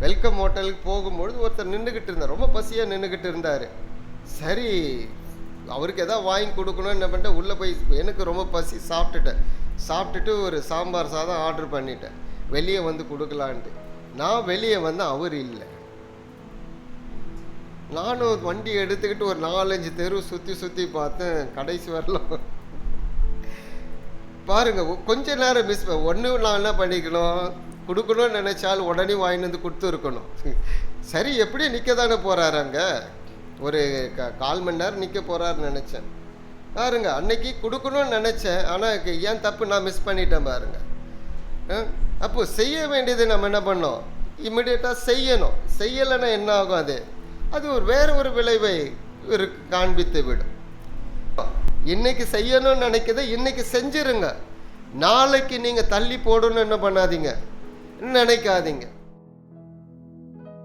Welcome ஹோட்டலுக்கு போகும்பொழுது ஒருத்தர் நின்றுக்கிட்டு இருந்தார். ரொம்ப பசியாக நின்றுக்கிட்டு இருந்தார். சரி அவருக்கு எதாவது வாங்கி கொடுக்கணும் என்ன பண்ணிட்டேன் உள்ளே போய் எனக்கு ரொம்ப பசி சாப்பிட்டுட்டேன். சாப்பிட்டுட்டு ஒரு சாம்பார் சாதம் ஆர்டர் பண்ணிட்டேன். வெளியே வந்து கொடுக்கலான்ட்டு. நான் வெளியே வந்து அவர் இல்லை. நானும் வண்டி எடுத்துக்கிட்டு ஒரு நாலஞ்சு தெரு சுற்றி சுற்றி பார்த்தேன். கடைசி வரலாம். பாருங்க கொஞ்ச நேரம் மிஸ் ஒன்று நான் என்ன பண்ணிக்கணும்? கொடுக்கணும்னு நினச்சால் உடனே வாங்கிட்டு வந்து கொடுத்துருக்கணும் சரி எப்படி நிற்க தானே போகிறாரு அங்கே? ஒரு க கால் மணி நேரம் நிற்க போகிறாருன்னு நினச்சேன். பாருங்க அன்னைக்கு கொடுக்கணும்னு நினச்சேன். ஆனால் ஏன் தப்பு நான் மிஸ் பண்ணிட்டேன் பாருங்க. அஹ், அப்போ செய்ய வேண்டியது நம்ம என்ன பண்ணோம்? இம்மிடியட்டாக செய்யணும். செய்யலைன்னா என்ன ஆகும் அது? அது ஒரு வேறு ஒரு விளைவை காண்பித்து விடும். இன்னைக்கு செய்யணும்னு நினைக்கிறத இன்னைக்கு செஞ்சிருங்க. நாளைக்கு நீங்கள் தள்ளி போடணும்னு என்ன பண்ணாதீங்க. நினைக்காதீங்க.